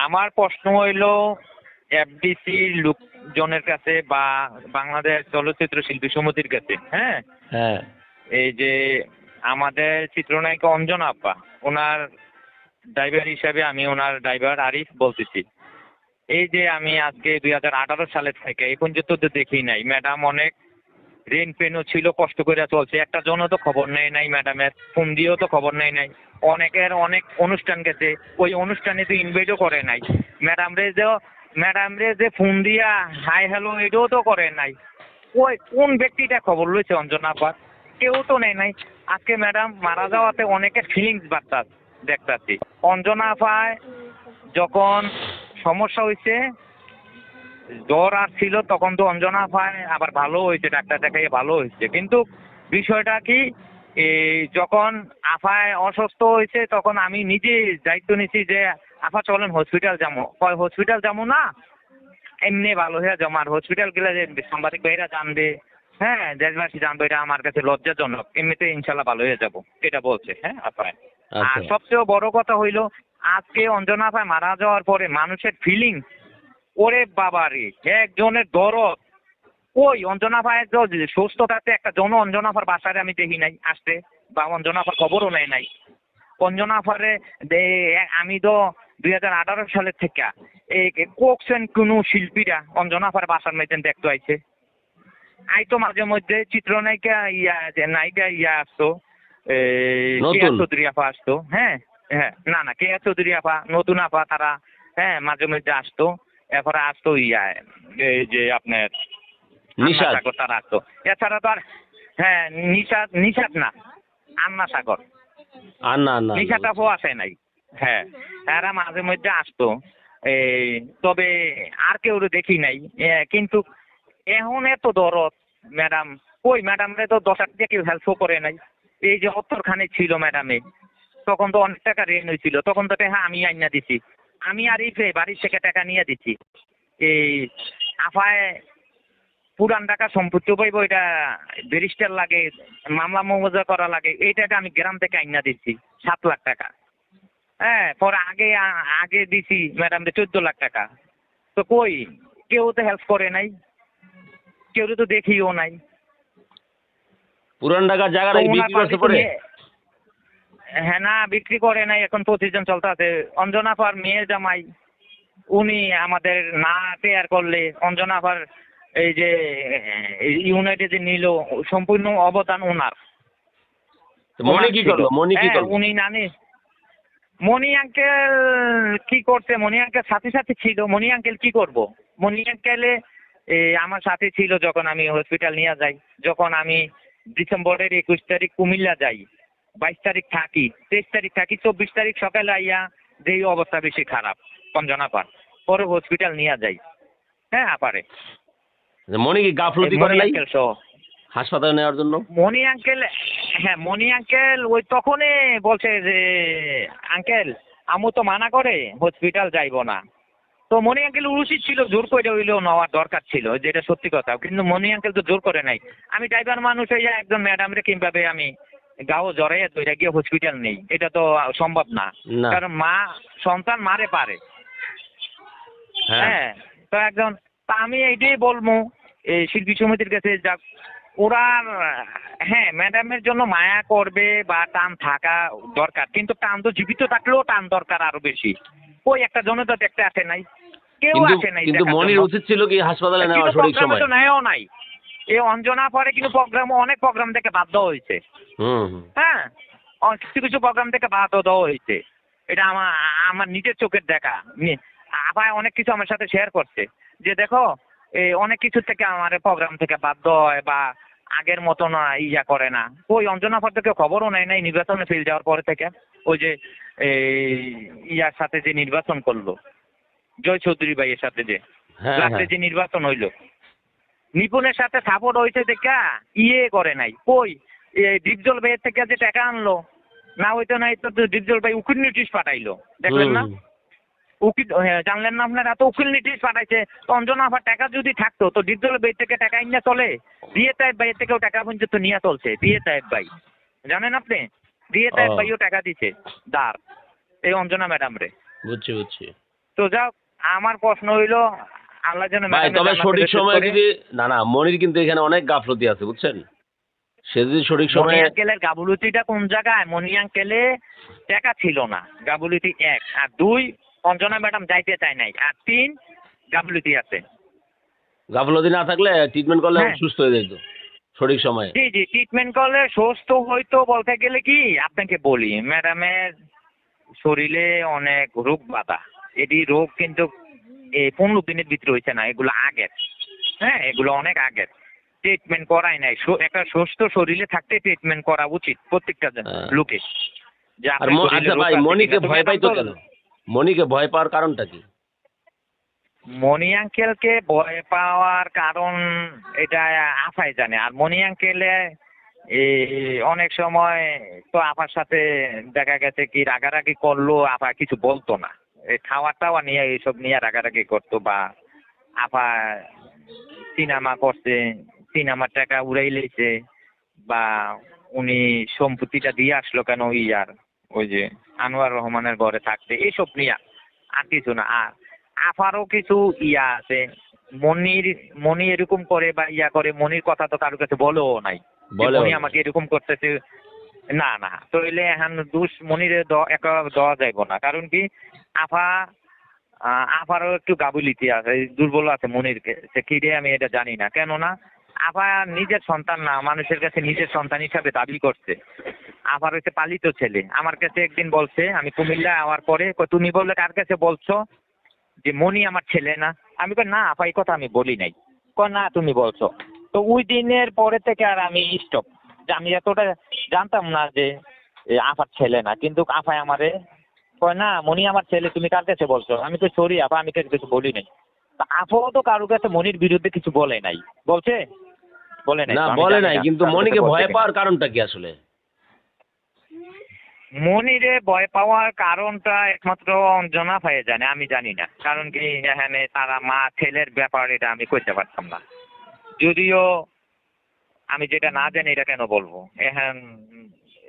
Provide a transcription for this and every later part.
আমার প্রশ্ন হইল এফডিসি লোকজনের কাছে বা বাংলাদেশ চলচ্চিত্র শিল্পী সমিতির কাছে হ্যাঁ? হ্যাঁ। এই যে আমাদের চিত্রনায়িকা অঞ্জন আপা ওনার ড্রাইভার হিসাবে আমি ওনার ড্রাইভার আরিফ বলতেছি। এই যে আমি আজকে দুই হাজার আঠারো সালের থেকে এই পর্যন্ত তো দেখি নাই। ম্যাডাম অনেক রেন পেনও ছিল, কষ্ট করে চলছে। একটা জনও তো খবর নেয় নাই ম্যাডামের ফোন দিয়েও তো খবর নেয় নাই। অনেকের অনেক অনুষ্ঠান গেছে। ওই অনুষ্ঠানে তো ইনভাইটও করে নাই। ম্যাডাম রে যে ম্যাডাম রে যে ফোন দিয়া হাই হ্যালো এটাও তো করে নাই। ওই কোন ব্যক্তিটা খবর লইছে, অঞ্জনা আপা কেউ তো নেয় নাই। আজকে ম্যাডাম মারা যাওয়াতে অনেকের ফিলিংস বার্তা দেখতাছি। অঞ্জনা আপায় যখন সমস্যা হয়েছে জ্বর আর ছিল তখন তো অঞ্জনা আপায় আবার ভালো হয়েছে ডাক্তার দেখাইয়ে ভালো হয়েছে। কিন্তু বিষয়টা কি এই যখন আফায় অসুস্থ হয়েছে তখন আমি নিজে দায়িত্ব নিছি যে আফা চলেন হসপিটাল যাব কয় হসপিটাল যাব না এমনি ভালো হয়ে যাব আর হসপিটাল গেলে যে সাংবাদিক ভাইরা জানবে। হ্যাঁ দেশবাসী জানবে এটা আমার কাছে লজ্জাজনক। এমনিতে ইনশাল্লাহ ভালো হয়ে যাব। এটা বলছে হ্যাঁ আর আচ্ছা। সবচেয়ে বড় কথা হইল আজকে অঞ্জনা আপায় মারা যাওয়ার পরে মানুষের ফিলিং ওরে বাবা রে একজনের দরদ। ওই অঞ্জনা ভাইয়ের তো সুস্থ থাকতে একটা জন অঞ্জনা আপার বাসারে আমি দেখি নাই আসতে বা অঞ্জনা আপার খবরও নেই নাই। অঞ্জনা দে- আমি তো দুই হাজার আঠারো সালের থেকে এই কোকসেন কোনো শিল্পীরা অঞ্জনা আপার বাসার মধ্যে দেখতে আইছে। আই তো মাঝে মধ্যে চিত্রনায়িকা ইয়া যে নায়িকা ইয়া আসতো। কেয়া চৌধুরী আপা আসতো। হ্যাঁ হ্যাঁ না না কেয়া চৌধুরী আপা নতুন আপা তারা হ্যাঁ মাঝে মধ্যে আসতো। এরপরে আসতো ইয়া এই যে আপনার নিশাদ আন্না সাগর তারা আসতো। এছাড়া তো আর হ্যাঁ নিশাদ নিশাদ না আন্না সাগর আর না আর না আসে নাই হ্যাঁ। এরা মাঝে মধ্যে আসতো এই তবে আর কেউ দেখি নাই কিন্তু এখন এত দরদ ম্যাডাম ওই ম্যাডামরে তো দশ হাজার কেউ হেল্পও করে নাই। এই যে অত্তরখানে ছিল ম্যাডামে তখন তো অনেক টাকা ঋণ হয়েছিল তখন তো হ্যাঁ আমি আইনা দিছি। আমি আর ইফে বাড়ির থেকে টাকা নিয়ে দিচ্ছি এই আফায় পুরান টাকা সম্পত্তি পাইব এটা ব্যারিস্টার লাগে মামলা মমজা করা লাগে এই টাকা আমি গ্রাম থেকে আইনা দিচ্ছি সাত লাখ টাকা। হ্যাঁ পরে আগে আগে দিছি ম্যাডাম চোদ্দ লাখ টাকা। তো কই কেউ তো হেল্প করে নাই কেউ তো দেখিও নাই। পুরান ঢাকার জায়গাটা বিক্রি পারে? হ্যাঁ না বিক্রি করে নাই এখন প্রতিজন চলতে আছে অঞ্জনা পার মেয়ে জামাই উনি আমাদের না পেয়ার করলে অঞ্জনা পার এই যে ইউনাইটেডে নিল সম্পূর্ণ অবদান ওনার মনি কি করল? মনি কি হ্যাঁ, করল? উনি নানি। মনি আঙ্কেল কি করছে? মনি আঙ্কেল সাথে সাথে ছিল। মনি আঙ্কেল কি করব? মনি আঙ্কেলে আমার সাথে ছিল যখন আমি হসপিটাল নিয়ে যাই। যখন আমি ডিসেম্বরের একুশ তারিখ কুমিল্লা যাই। বাইশ তারিখ থাকি তেইশ তারিখ থাকি চব্বিশ তারিখ সকালে আইয়া যেই অবস্থা বেশি খারাপ কঞ্জনা পার পরে হসপিটাল নিয়ে যাই। হ্যাঁ আপারে মনি কি গাফলতি করে নাই? হাসপাতালে নেওয়ার জন্য? মনি আঙ্কেল হ্যাঁ মনি আঙ্কেল ওই তখনই বলছে যে আঙ্কেল আমু তো মানা করে হসপিটাল যাইবো না। তো মনি আঙ্কেল উচিত ছিল জোর করে হইলেও নেওয়ার দরকার ছিল যেটা সত্যি কথা। কিন্তু মনি আঙ্কেল তো জোর করে নাই। আমি ড্রাইভার মানুষ হইয়া একজন ম্যাডাম রে কীভাবে আমি গাও জড়াইয়া তৈরা গিয়ে হসপিটাল নেই। এটা তো সম্ভব না। কারণ মা সন্তান মারে পারে। হ্যাঁ। হ্যাঁ তো একজন তা আমি এইটাই বলব এই শিল্পী সমিতির কাছে যা ওরা হ্যাঁ ম্যাডামের জন্য মায়া করবে বা টান থাকা দরকার। কিন্তু টান তো জীবিত থাকলেও টান দরকার আরও বেশি। ওই একটা জনতা দেখতে আসে নাই। কেউ আসে নাই কিন্তু মনির উচিত ছিল কি হাসপাতালে নেওয়া সঠিক সময়? নেয়ও নাই। এই অঞ্জনা পরে কিন্তু প্রোগ্রাম অনেক প্রোগ্রাম থেকে বাধ্য হয়েছে। হ্যাঁ? কিছু কিছু প্রোগ্রাম থেকে বাধ্য দেওয়া হয়েছে। এটা আমার আমার নিজের চোখের দেখা। আবার অনেক কিছু আমার সাথে শেয়ার করছে। যে দেখো এই অনেক কিছু থেকে আমার প্রোগ্রাম থেকে বাধ্য হয় বা আগের মতো না ইয়া করে না। ওই অঞ্জনা পর থেকে খবরও নেয় নাই নির্বাচনে ফেল যাওয়ার পরে থেকে। ওই যে এই ইয়ার সাথে যে নির্বাচন করল জয় চৌধুরী ভাইয়ের সাথে যে। হ্যাঁ হ্যাঁ। যে নির্বাচন হইল। নিপুণের সাথে সাপোর্ট হয়েছে দেখা ইয়ে করে নাই। কই? ডিপজল ভাইয়ের থেকে যে টাকা আনলো না হইতো নাই তো ডিপজল ভাই উকিল নোটিশ পাঠাইলো। দেখলেন না? উকিল হ্যাঁ, জানলেন না আপনারা? তো উকিল নোটিশ পাঠাইছে তো অঞ্জনা আবার টাকা যদি থাকতো তো ডিপজল ভাই থেকে টাকা ইন্না চলে? দিয়ে তাইব ভাইয়ের থেকেও টাকা পর্যন্ত নিয়ে চলছে দিয়ে তাইব ভাই। জানেন আপনি? দিয়ে তাইব ও। ভাইও টাকা দিছে দাঁড়। এই অঞ্জনা ম্যাডাম রে। বুঝছি বুঝছি। তো তো যাও আমার প্রশ্ন হইল আল্লাহ যেন ভাই তবে সঠিক সময়ে যদি না না মনির কিন্তু এখানে অনেক গাফলতি আছে বুঝছেন? সে যদি সঠিক সময়ে আঙ্কেলের গাবুলুতিটা কোন জায়গায়? মনি আঙ্কেলে টাকা ছিল না গাবুলুতি এক। আর দুই অঞ্জনা ম্যাডাম যাইতে চায় নাই। আর তিন গাবুলুতি আছে। গাফলতি না থাকলে ট্রিটমেন্ট করলে হ্যাঁ। সুস্থ হয়ে যেত সঠিক সময়ে। জি জি ট্রিটমেন্ট করলে সুস্থ হয়তো বলতে গেলে কি? আপনাকে বলি ম্যাডামের শরীরে অনেক রোগ বাধা। এটি রোগ কিন্তু এই পনেরো দিনের ভিতরে হয়েছে না এগুলো আগের। হ্যাঁ এগুলো অনেক আগের। ট্রিটমেন্ট করাই নাই। একটা সুস্থ শরীরে থাকতে ট্রিটমেন্ট করা উচিত প্রত্যেকটা হ্যাঁ। লোকে। আচ্ছা ভাই মনিকে ভয় পাইতো কেন? মনিকে ভয় পাওয়ার কারণটা কি? মনি আঙ্কেলকে ভয় পাওয়ার কারণ এটা আফাই জানে। আর মনি আঙ্কেলে অনেক সময় তো আপার সাথে দেখা গেছে কি রাগারাগি করল আপা কিছু বলতো না। এই খাওয়া টাওয়া নিয়ে এইসব নিয়ে রাগারাগি করতো বা আপা সিনেমা করছে সিনেমার টাকা উড়াই লেছে বা উনি সম্পত্তিটা দিয়ে আসলো কেন ইয়ার ওই যে আনোয়ার রহমানের ঘরে থাকতে এইসব নিয়ে আর কিছু না। আর আফারও কিছু ইয়া আছে মনির মনি এরকম করে বা ইয়া করে মনির কথা তো কারোর কাছে বলো নাই। মনি আমাকে এরকম করতেছে না না। তো এলে এখন দুষ মনিরে একা দেওয়া যাইব না। কারণ কি আফা আফারও একটু গাবুলিতি আছে দুর্বল আছে মনিরকে। সে কি রে আমি এটা জানি না। কেননা, আফা নিজের সন্তান না, মানুষের কাছে নিজের সন্তান হিসাবে দাবি করছে। আফার হচ্ছে পালিত ছেলে। আমার কাছে একদিন বলছে, আমি কুমিল্লা আওয়ার পরে তুমি বললে কার কাছে বলছো? যে মনি আমার ছেলে না। আমি কই, না আপা এই কথা আমি বলি নাই। ক না, তুমি বলছো। তো ওই দিনের পরে থেকে আর আমি স্টপ আমি এতটা জানতাম না যে আফার ছেলে না। কিন্তু আফায় আমারে কয় না মনি আমার ছেলে তুমি কার কাছে বলছো? আমি তো সরি আপা আমি কাছে কিছু বলি নাই। তা তো কারোর কাছে মনির বিরুদ্ধে কিছু বলে নাই। বলছে? বলে নাই। না বলে নাই। কিন্তু মনিকে ভয় পাওয়ার কারণটা কি আসলে? মনিরে ভয় পাওয়ার কারণটা একমাত্র অঞ্জনা ভাইয়ে জানে আমি জানি না। কারণ কি এখানে তারা মা ছেলের ব্যাপার এটা আমি করতে পারতাম না। যদিও আমি যেটা না জানি এটা কেন বলব? এখন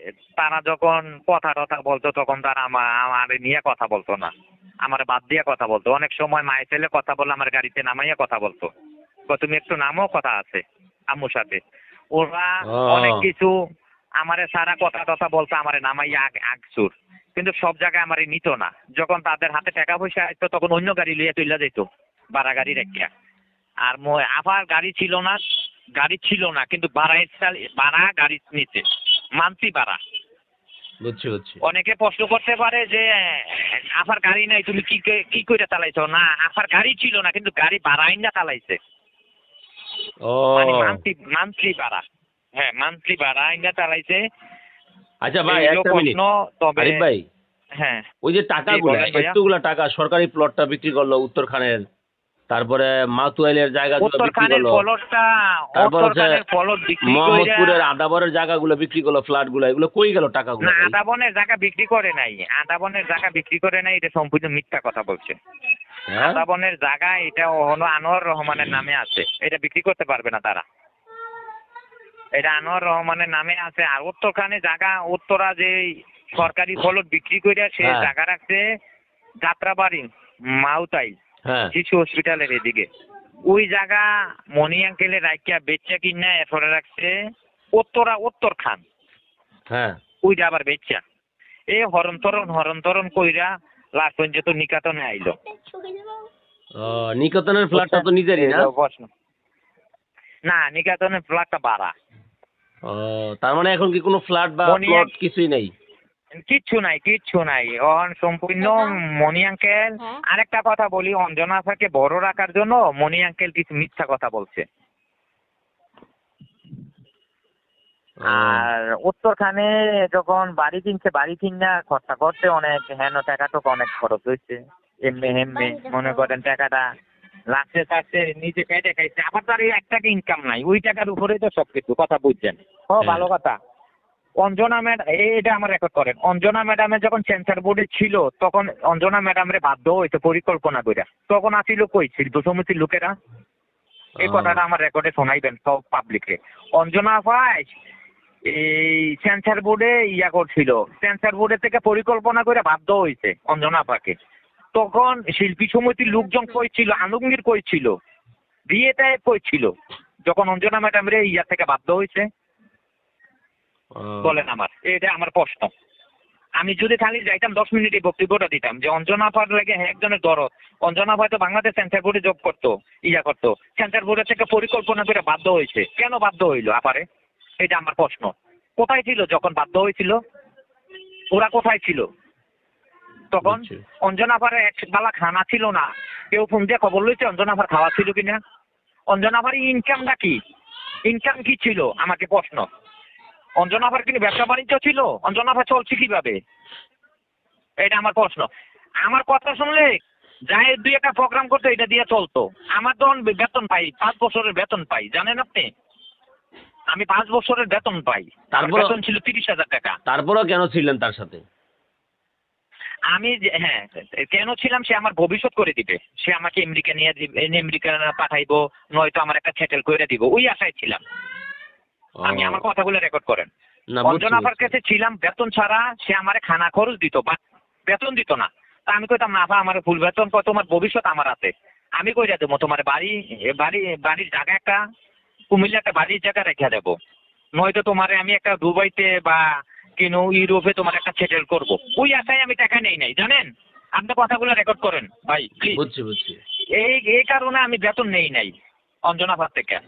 তারা যখন কথা টথা বলতো তখন তারা আমার আমার নিয়ে কথা বলতো না। আমার বাদ দিয়ে কথা বলতো। অনেক সময় মায়ের ছেলে কথা বললে আমার গাড়িতে নামাইয়া কথা বলতো। তুমি একটু নামও কথা আছে আম্মুর সাথে। ওরা অনেক কিছু আমারে সারা কথা টথা বলতো আমারে নামাইয়া আগ আগসুর। কিন্তু সব জায়গায় আমারে নিত না। যখন তাদের হাতে টাকা পয়সা আসতো তখন অন্য গাড়ি লইয়া তুইলা যেত ভাড়া গাড়ি রেখিয়া আর ম- আবার গাড়ি ছিল না গাড়ি ছিল না কিন্তু চাল- ভাড়া গাড়ি নিতে। মান্থলি ভাড়া বুঝছি বুঝছি। অনেকে প্রশ্ন করতে পারে যে আফার গাড়ি নাই তুমি কি কি করে চালাইছো? না আফার গাড়ি ছিল না কিন্তু গাড়ি ভাড়াই না চালাইছে। ও। মানে মান্থলি মান্থলি ভাড়া হ্যাঁ মান্থলি ভাড়া আইনা চালাইছে। আচ্ছা ভাই একটা মিনিট। আরিফ ভাই হ্যাঁ। ওই যে টাকাগুলো। এতগুলা টাকা সরকারি প্লটটা বিক্রি করল উত্তরখানের তারপরে মাতুয়াইলের জায়গাগুলো বিক্রি করল। তারপর হচ্ছে মোহাম্মদপুরের আদাবরের জায়গাগুলো বিক্রি করল ফ্ল্যাটগুলো। এগুলো কই গেল টাকাগুলো? না আদাবনের জায়গা বিক্রি করে নাই। আদাবনের জায়গা বিক্রি করে নাই এটা সম্পূর্ণ মিথ্যা কথা বলছে। হ্যাঁ? আদাবনের জায়গা এটা হলো আনোয়ার রহমানের নামে আছে। এটা বিক্রি করতে পারবে না তারা। এটা আনোয়ার রহমানের নামে আছে। আর উত্তরখানে জায়গা উত্তরা যে সরকারি ফলট বিক্রি করে সে হ্যাঁ। জায়গা রাখছে যাত্রাবাড়ি মাউতাই হ্যাঁ। শিশু হসপিটালের এদিকে। ওই জায়গা মনি আঙ্কেলের রাইকা বেচা কিনা এরপরে রাখছে উত্তরা উত্তর খান। হ্যাঁ। ওইটা আবার বেচা। এই হরণ তরণ হরণ তরণ কইরা লাস্ট পর্যন্ত নিকাতনে আইলো। ও নিকেতনের ফ্ল্যাটটা তো নিজেরই না? প্রশ্ন না নিকাতনের ফ্ল্যাটটা বাড়া ও তার মানে এখন কি কোনো ফ্ল্যাট বা প্লট কিছুই নেই? কিচ্ছু নাই কিচ্ছু নাই। অহন সম্পূর্ণ মনি আঙ্কেল। হ্যাঁ। আরেকটা কথা বলি অঞ্জনা আপাকে বড় রাখার জন্য মনি আঙ্কেল কিছু মিথ্যা কথা বলছে। আর উত্তরখানে যখন বাড়ি কিনছে বাড়ি কিনা খরচা করতে অনেক হেন টাকাটা অনেক খরচ হয়েছে এমনি হেমনি মনে করেন টাকাটা লাস্টে লাস্টে নিজে পেটে খাইছে। আবার তার এই এক ইনকাম নাই ওই টাকার উপরেই তো সবকিছু কথা বুঝছেন। ও হ্যাঁ। ভালো কথা। অঞ্জনা ম্যাডাম এটা আমার রেকর্ড করেন। অঞ্জনা ম্যাডামের যখন সেন্সার বোর্ডে ছিল তখন অঞ্জনা ম্যাডামরে বাধ্য হইতে পরিকল্পনা করে তখন আসিল কই? শিল্প সমিতির লোকেরা? এই কথাটা আমার রেকর্ডে শোনাইবেন সব পাবলিকে অঞ্জনা ভাই এই সেন্সার বোর্ডে ইয়া করছিল। সেন্সার বোর্ডে থেকে পরিকল্পনা করে বাধ্য হয়েছে অঞ্জনা আপাকে তখন শিল্পী সমিতির লোকজন কই ছিল? আলমগীর কই ছিল? বিয়েতে কই ছিল? যখন অঞ্জনা ম্যাডাম রে ইয়ার থেকে বাধ্য হয়েছে বলেন আমার এটা আমার প্রশ্ন। আমি যদি খালি যাইতাম দশ মিনিটে বক্তব্যটা দিতাম যে অঞ্জনা আপার লাগে হ্যাঁ একজনের দরদ। অঞ্জনা আপায় তো বাংলাদেশ সেন্টার বোর্ডে জব করতো ইয়া করতো। সেন্টার বোর্ডের থেকে পরিকল্পনা করে বাধ্য হয়েছে। কেন বাধ্য হইল আপারে? এটা আমার প্রশ্ন। কোথায় ছিল যখন বাধ্য হয়েছিল? ওরা কোথায় ছিল? তখন অঞ্জনা আপারে এক বেলা খানা ছিল না। কেউ ফোন দিয়ে খবর লইছে অঞ্জনা আপার খাওয়া ছিল কিনা? অঞ্জনা আপার ইনকামটা কি? ইনকাম কি ছিল? আমাকে প্রশ্ন। অঞ্জনা আপার কিন্তু ব্যবসা বাণিজ্য ছিল? অঞ্জনা আপার চলছে কীভাবে? এটা আমার প্রশ্ন। আমার কথা শুনলে যাই দুই একটা প্রোগ্রাম করতো এটা দিয়ে চলতো। আমার তখন বেতন পাই পাঁচ বছরের বেতন পাই জানেন আপনি? আমি পাঁচ বছরের বেতন পাই। তারপর- বেতন ছিল তিরিশ হাজার টাকা। তারপরেও কেন ছিলেন তার সাথে? আমি হ্যাঁ কেন ছিলাম সে আমার ভবিষ্যৎ করে দিবে। সে আমাকে আমেরিকা নিয়ে আমেরিকা পাঠাইবো নয়তো আমার একটা সেটেল করে দিব। ওই আশায় ছিলাম। আমি আমার কথাগুলো রেকর্ড করেন। না অঞ্জনা আপার কাছে ছিলাম বেতন ছাড়া সে আমারে খানা খরচ দিত বা বেতন দিত না। তা আমি কইতাম না আমার ফুল বেতন কয় তোমার ভবিষ্যৎ আমার আছে আমি কই দেবো তোমার বাড়ি বাড়ি বাড়ির জায়গা একটা কুমিল্লা একটা বাড়ির জায়গা রেখে দেবো। নয়তো তোমারে আমি একটা দুবাইতে বা কেন ইউরোপে তোমার একটা সেটেল করব। ওই আশায় আমি টাকা নেই নাই জানেন? আপনি কথাগুলো রেকর্ড করেন ভাই বুঝছি বুঝছি। এই এই কারণে আমি বেতন নেই নাই অঞ্জনা ভার থেকে।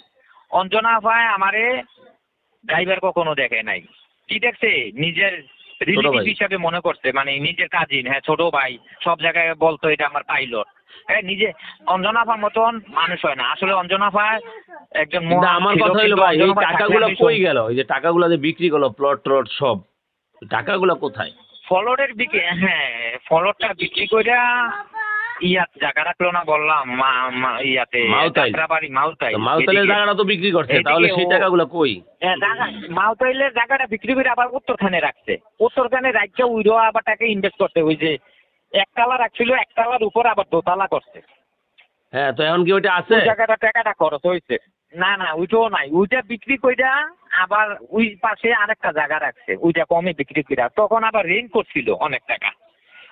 অঞ্জনা ভাই আমারে ড্রাইভার কখনো দেখে নাই। কি দেখছে? নিজের রিলেটিভ হিসাবে মনে করছে মানে নিজের কাজিন হ্যাঁ ছোট ভাই সব জায়গায় বলতো এটা আমার পাইলট হ্যাঁ নিজে অঞ্জনা ভার মতন মানুষ হয় না। আসলে অঞ্জনা ভাই একজন আমার কথা হলো ভাই এই টাকাগুলো কই গেল? এই যে টাকাগুলো যে বিক্রি করল প্লট ট্লট সব টাকাগুলো কোথায়? ফলরের বিক্রি হ্যাঁ ফলরটা বিক্রি কইরা ইয়াত জায়গা রাখল না বললাম মা- মা- ইয়াতে। যাত্রাবাড়ি মাউতাই তো জায়গাটা তো বিক্রি করছে তাহলে সেই টাকাগুলো কই? মাউতাইলের জায়গাটা বিক্রি করে আবার উত্তরখানে রাখছে। উত্তরখানে রাখছে উইরো আবার টাকা ইনভেস্ট করতে ওই যে একতলা রাখছিল একতলার উপর আবার দোতলা করছে। হ্যাঁ তো এখন কি ওইটা আছে? জায়গাটা টাকাটা খরচ হয়েছে। না না ওইটাও নাই। ওইটা বিক্রি কইরা আবার ওই পাশে আরেকটা জায়গা রাখছে ওইটা কমে বিক্রি কইরা। তখন আবার রেন করছিল অনেক টাকা।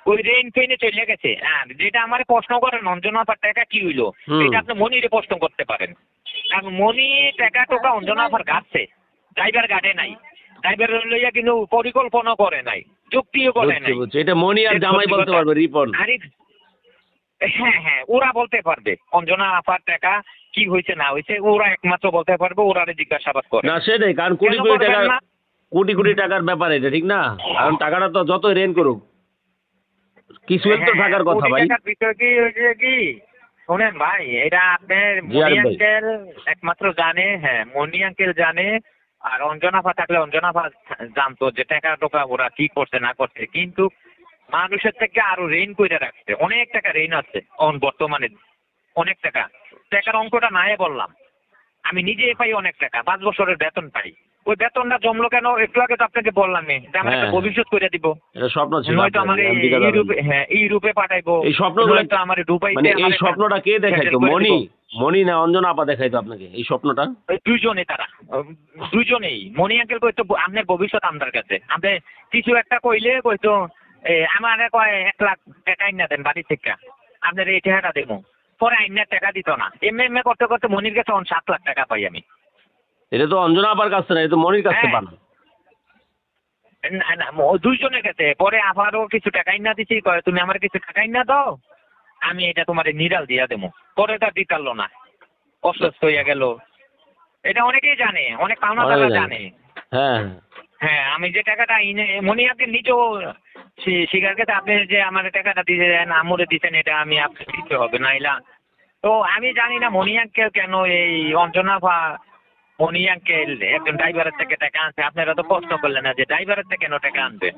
ওই রেন পেনে চলে গেছে। আর যেটা আমার প্রশ্ন করেন অঞ্জনা আপার টাকা কি হইল। এটা আপনি মনিরে প্রশ্ন করতে পারেন। কারণ মনি টাকা টোকা অঞ্জনা আপার গাছে ড্রাইভার গাড়ে নাই। ড্রাইভার লইয়া কিন্তু পরিকল্পনা করে নাই। যুক্তিও করে নাই। এটা মনি আর জামাই বলতে পারবে রিপন। আরে হ্যাঁ হ্যাঁ ওরা বলতে পারবে। অঞ্জনা আপার টাকা কি হয়েছে না হয়েছে ওরা একমাত্র বলতে পারবে ওরা জিজ্ঞাসাবাদ করে। না সেটাই কারণ কোটি কোটি না? কোটি কোটি টাকার ব্যাপার এটা ঠিক না? কারণ টাকাটা তো যতই রেন করুক। কিছু তো হ্যাঁ, থাকার কথা ভাই? টাকার ভিতরে কি হয়েছে কি? শোনেন ভাই এটা আপনার মনি আঙ্কেল একমাত্র জানে হ্যাঁ মনি আঙ্কেল জানে আর অঞ্জনাফা থাকলে অঞ্জনাফা জানতো যে টাকা টোকা ওরা কি করছে না করছে। কিন্তু মানুষের থেকে আরও রেন করে রাখছে। অনেক টাকা রেন আছে অন বর্তমানে। অনেক টাকা। টাকার অঙ্কটা নাই বললাম। আমি নিজে পাই অনেক টাকা। পাঁচ বছরের বেতন পাই। ওই বেতনটা জমলো কেন? একটু আগে তো আপনাকে বললাম যে আমার একটা হ্যাঁ। ভবিষ্যৎ করে দিব। এটা স্বপ্ন ছিল নয়তো। ইউরোপে হ্যাঁ ইউরোপে পাঠাইবো। এই স্বপ্নগুলো নয়তো আমার দুবাইতে মানে এই স্বপ্নটা কে দেখাইতো? মনি মনি না অঞ্জনা আপা দেখাইতো আপনাকে এই স্বপ্নটা? দুইজনে তারা। দুইজনেই। মনি আঙ্কেল কইতো আপনার ভবিষ্যৎ আমার কাছে। আপনি কিছু একটা কইলে কইতো এ, আমার কয় এক লাখ টাকা আইনা দেন বাড়ি থেকে। আপনার এই টাকাটা দেবো। পরে আইনার টাকা দিত না। এমনি এমনি করতে করতে মনির কাছে সাত লাখ টাকা পাই আমি। এটা তো অঞ্জনা আপার কাছে না এটা তো মনির কাছে হ্যাঁ। পান না, না, ও দুইজনের কাছে। পরে আবারও কিছু দিছি কয় তুমি আমার কিছু দাও আমি এটা তোমার নিরাল দিয়া দেবো। পরে এটা দিতারলো না। অসুস্থ হইয়া গেল। এটা অনেকেই জানে অনেক জানে। হ্যাঁ। হ্যাঁ আমি যে টাকাটা ইনে মনি আপনি নিজেও স্বীকার করতে আপনি যে আমার টাকাটা দিয়েছেন আমরে দিচ্ছেন এটা আমি আপনি দিতে হবে নাইলা। তো আমি জানি না মনি আঙ্কেল কেন এই অঞ্জনা বা মনি আঙ্কেল একজন ড্রাইভারের থেকে টাকা আনছে। আপনারা তো প্রশ্ন করলেন না যে ড্রাইভারের থেকে কেন টাকা আনবে